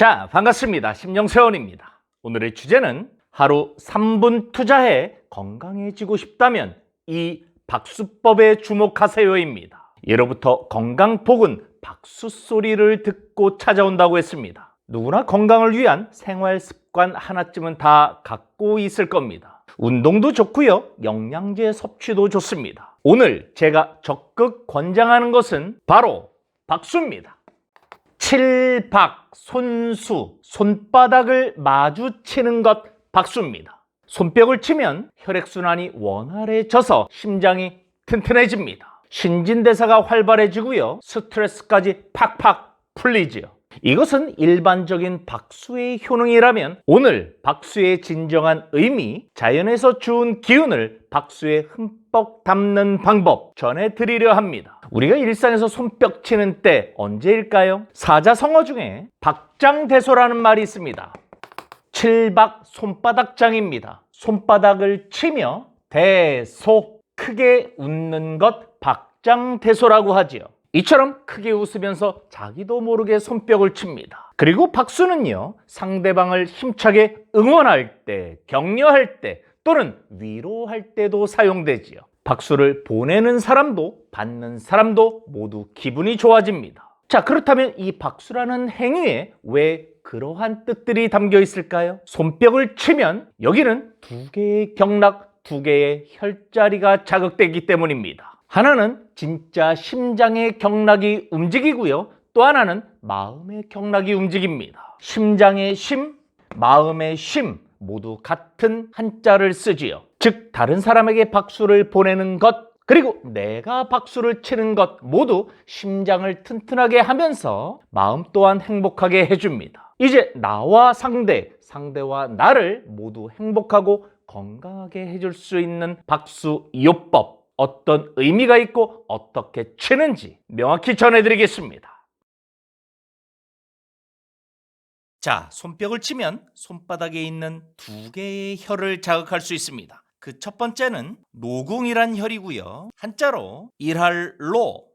자, 반갑습니다. 심영세원입니다. 오늘의 주제는 하루 3분 투자해 건강해지고 싶다면 이 박수법에 주목하세요입니다. 예로부터 건강복은 박수 소리를 듣고 찾아온다고 했습니다. 누구나 건강을 위한 생활 습관 하나쯤은 다 갖고 있을 겁니다. 운동도 좋고요. 영양제 섭취도 좋습니다. 오늘 제가 적극 권장하는 것은 바로 박수입니다. 칠박, 손수, 손바닥을 마주치는 것 박수입니다. 손뼉을 치면 혈액순환이 원활해져서 심장이 튼튼해집니다. 신진대사가 활발해지고요. 스트레스까지 팍팍 풀리지요. 이것은 일반적인 박수의 효능이라면 오늘 박수의 진정한 의미, 자연에서 주운 기운을 박수에 흠 뻑 담는 방법 전해드리려 합니다. 우리가 일상에서 손뼉 치는 때 언제일까요? 사자성어 중에 박장대소라는 말이 있습니다. 칠박 손바닥장입니다. 손바닥을 치며 대소 크게 웃는 것 박장대소라고 하지요. 이처럼 크게 웃으면서 자기도 모르게 손뼉을 칩니다. 그리고 박수는요, 상대방을 힘차게 응원할 때, 격려할 때, 또는 위로할 때도 사용되지요. 박수를 보내는 사람도 받는 사람도 모두 기분이 좋아집니다. 자, 그렇다면 이 박수라는 행위에 왜 그러한 뜻들이 담겨 있을까요? 손뼉을 치면 여기는 두 개의 경락, 두 개의 혈자리가 자극되기 때문입니다. 하나는 진짜 심장의 경락이 움직이고요. 또 하나는 마음의 경락이 움직입니다. 심장의 심, 마음의 심 모두 같은 한자를 쓰지요. 즉 다른 사람에게 박수를 보내는 것 그리고 내가 박수를 치는 것 모두 심장을 튼튼하게 하면서 마음 또한 행복하게 해줍니다. 이제 나와 상대, 상대와 나를 모두 행복하고 건강하게 해줄 수 있는 박수 요법 어떤 의미가 있고 어떻게 치는지 명확히 전해드리겠습니다. 자, 손뼉을 치면 손바닥에 있는 두 개의 혈을 자극할 수 있습니다. 그 첫 번째는 노궁이란 혈이고요. 한자로 일할로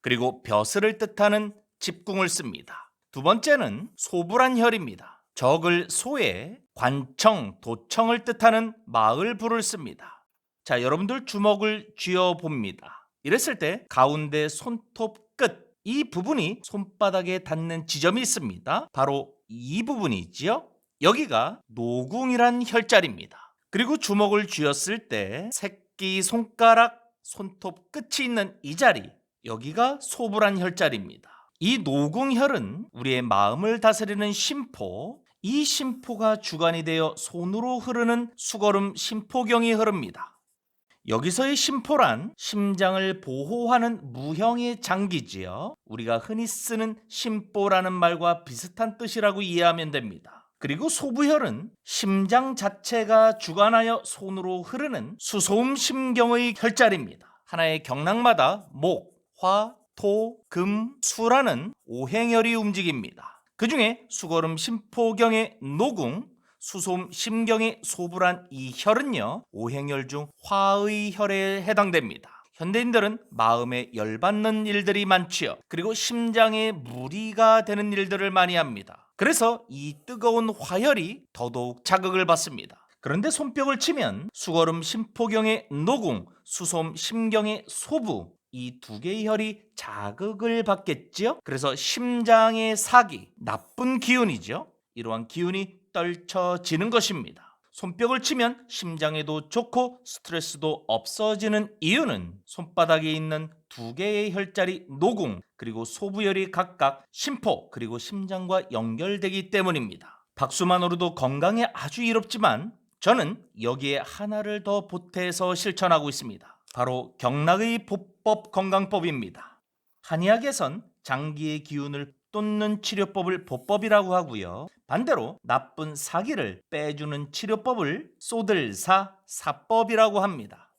그리고 벼슬을 뜻하는 집궁을 씁니다. 두 번째는 소부란 혈입니다. 적을 소에 관청, 도청을 뜻하는 마을 부를 씁니다. 자, 여러분들 주먹을 쥐어 봅니다. 이랬을 때 가운데 손톱 끝, 이 부분이 손바닥에 닿는 지점이 있습니다. 바로 이 부분이지요. 여기가 노궁이란 혈자리입니다. 그리고 주먹을 쥐었을 때 새끼 손가락, 손톱 끝이 있는 이 자리, 여기가 소부란 혈자리입니다. 이 노궁혈은 우리의 마음을 다스리는 심포, 이 심포가 주관이 되어 손으로 흐르는 수거름 심포경이 흐릅니다. 여기서의 심포란 심장을 보호하는 무형의 장기지요. 우리가 흔히 쓰는 심보라는 말과 비슷한 뜻이라고 이해하면 됩니다. 그리고 소부혈은 심장 자체가 주관하여 손으로 흐르는 수소음 심경의 혈자리입니다. 하나의 경락마다 목, 화, 토, 금, 수라는 오행혈이 움직입니다. 그 중에 수거름 심포경의 노궁, 수솜 심경의 소불한 이 혈은요 오행혈 중 화의 혈에 해당됩니다. 현대인들은 마음에 열받는 일들이 많지요. 그리고 심장에 무리가 되는 일들을 많이 합니다. 그래서 이 뜨거운 화혈이 더더욱 자극을 받습니다. 그런데 손뼉을 치면 수거름 심포경의 노궁, 수솜 심경의 소부 이 두 개의 혈이 자극을 받겠지요. 그래서 심장의 사기, 나쁜 기운이죠. 이러한 기운이 떨쳐지는 것입니다. 손뼉을 치면 심장에도 좋고 스트레스도 없어지는 이유는 손바닥에 있는 두 개의 혈자리 노궁 그리고 소부혈이 각각 심포 그리고 심장과 연결되기 때문입니다. 박수만으로도 건강에 아주 이롭지만 저는 여기에 하나를 더 보태서 실천하고 있습니다. 바로 경락의 보법 건강법입니다. 한의학에선 장기의 기운을 쏟는 치료법을 보법이라고 하고요. 반대로 나쁜 사기를 빼주는 치료법을 쏟을사 사법이라고 합니다.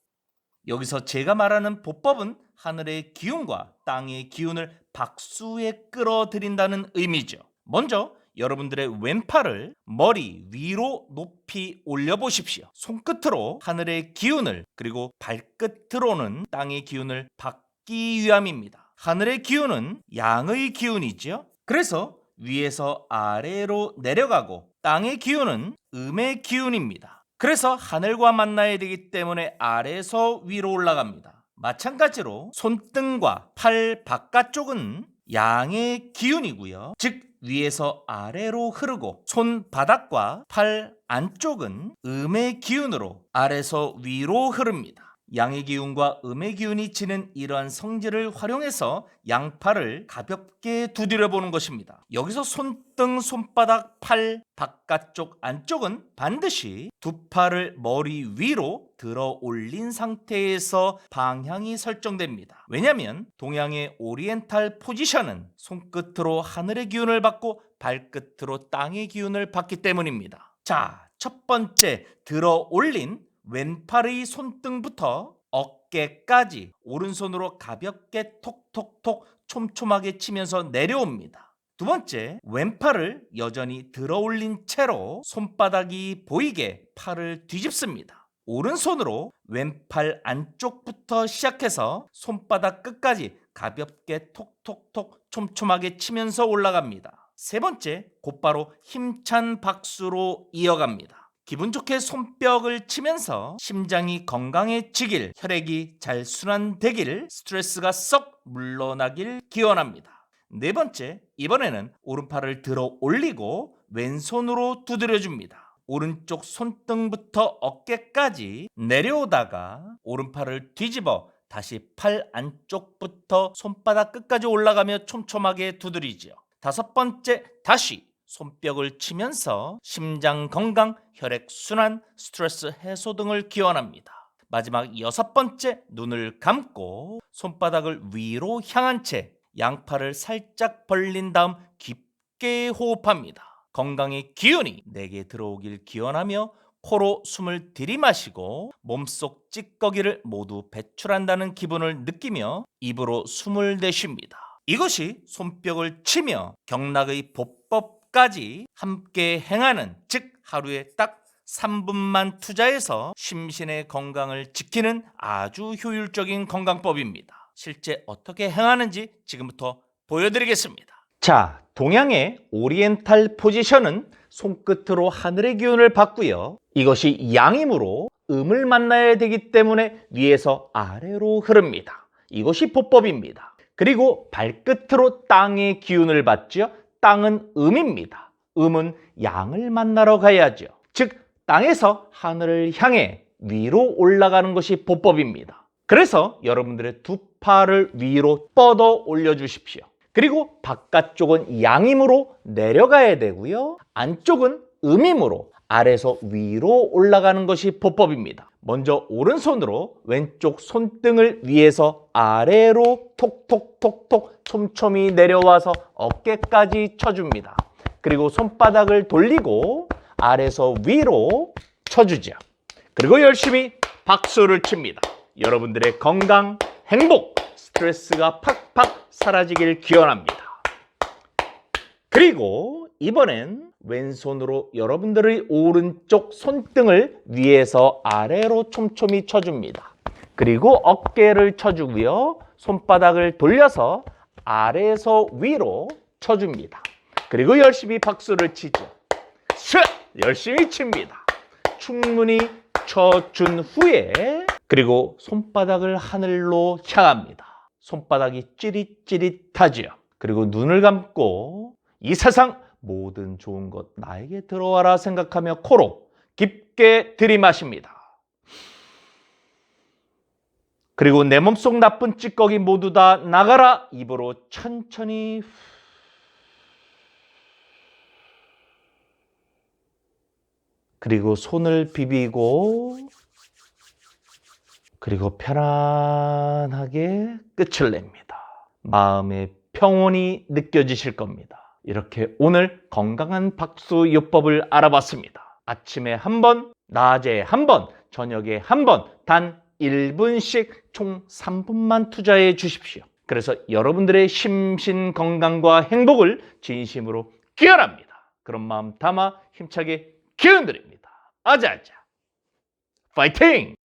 여기서 제가 말하는 보법은 하늘의 기운과 땅의 기운을 박수에 끌어들인다는 의미죠. 먼저 여러분들의 왼팔을 머리 위로 높이 올려보십시오. 손끝으로 하늘의 기운을 그리고 발끝으로는 땅의 기운을 받기 위함입니다. 하늘의 기운은 양의 기운이지요. 그래서 위에서 아래로 내려가고 땅의 기운은 음의 기운입니다. 그래서 하늘과 만나야 되기 때문에 아래에서 위로 올라갑니다. 마찬가지로 손등과 팔 바깥쪽은 양의 기운이고요. 즉 위에서 아래로 흐르고 손바닥과 팔 안쪽은 음의 기운으로 아래서 위로 흐릅니다. 양의 기운과 음의 기운이 지는 이러한 성질을 활용해서 양팔을 가볍게 두드려 보는 것입니다. 여기서 손등, 손바닥, 팔 바깥쪽, 안쪽은 반드시 두 팔을 머리 위로 들어 올린 상태에서 방향이 설정됩니다. 왜냐하면 동양의 오리엔탈 포지션은 손끝으로 하늘의 기운을 받고 발끝으로 땅의 기운을 받기 때문입니다. 자, 첫 번째 들어 올린 왼팔의 손등부터 어깨까지 오른손으로 가볍게 톡톡톡 촘촘하게 치면서 내려옵니다. 두 번째, 왼팔을 여전히 들어 올린 채로 손바닥이 보이게 팔을 뒤집습니다. 오른손으로 왼팔 안쪽부터 시작해서 손바닥 끝까지 가볍게 톡톡톡 촘촘하게 치면서 올라갑니다. 세 번째, 곧바로 힘찬 박수로 이어갑니다. 기분 좋게 손뼉을 치면서 심장이 건강해지길, 혈액이 잘 순환되길, 스트레스가 썩 물러나길 기원합니다. 네 번째, 이번에는 오른팔을 들어 올리고 왼손으로 두드려 줍니다. 오른쪽 손등부터 어깨까지 내려오다가 오른팔을 뒤집어 다시 팔 안쪽부터 손바닥 끝까지 올라가며 촘촘하게 두드리지요. 다섯 번째, 다시 손뼉을 치면서 심장 건강, 혈액 순환, 스트레스 해소 등을 기원합니다. 마지막 여섯 번째, 눈을 감고 손바닥을 위로 향한 채 양팔을 살짝 벌린 다음 깊게 호흡합니다. 건강의 기운이 내게 들어오길 기원하며 코로 숨을 들이마시고 몸속 찌꺼기를 모두 배출한다는 기분을 느끼며 입으로 숨을 내쉽니다. 이것이 손뼉을 치며 경락의 보법 까지 함께 행하는 즉 하루에 딱 3분만 투자해서 심신의 건강을 지키는 아주 효율적인 건강법입니다. 실제 어떻게 행하는지 지금부터 보여드리겠습니다. 자, 동양의 오리엔탈 포지션은 손끝으로 하늘의 기운을 받고요. 이것이 양이므로 음을 만나야 되기 때문에 위에서 아래로 흐릅니다. 이것이 보법입니다. 그리고 발끝으로 땅의 기운을 받죠. 땅은 음입니다. 음은 양을 만나러 가야죠. 즉 땅에서 하늘을 향해 위로 올라가는 것이 보법입니다. 그래서 여러분들의 두 팔을 위로 뻗어 올려 주십시오. 그리고 바깥쪽은 양임으로 내려가야 되고요. 안쪽은 음임으로 아래서 위로 올라가는 것이 보법입니다. 먼저 오른손으로 왼쪽 손등을 위에서 아래로 톡톡톡톡 촘촘히 내려와서 어깨까지 쳐줍니다. 그리고 손바닥을 돌리고 아래서 위로 쳐주죠. 그리고 열심히 박수를 칩니다. 여러분들의 건강, 행복, 스트레스가 팍팍 사라지길 기원합니다. 그리고 이번엔 왼손으로 여러분들의 오른쪽 손등을 위에서 아래로 촘촘히 쳐줍니다. 그리고 어깨를 쳐주고요. 손바닥을 돌려서 아래에서 위로 쳐줍니다. 그리고 열심히 박수를 치죠. 슛! 열심히 칩니다. 충분히 쳐준 후에 그리고 손바닥을 하늘로 향합니다. 손바닥이 찌릿찌릿하지요. 그리고 눈을 감고 이 세상 모든 좋은 것 나에게 들어와라 생각하며 코로 깊게 들이마십니다. 그리고 내 몸속 나쁜 찌꺼기 모두 다 나가라 입으로 천천히 후. 그리고 손을 비비고 그리고 편안하게 끝을 냅니다. 마음의 평온이 느껴지실 겁니다. 이렇게 오늘 건강한 박수 요법을 알아봤습니다. 아침에 한 번, 낮에 한 번, 저녁에 한 번, 단 1분씩 총 3분만 투자해 주십시오. 그래서 여러분들의 심신 건강과 행복을 진심으로 기원합니다. 그런 마음 담아 힘차게 기원드립니다. 아자아자. 파이팅!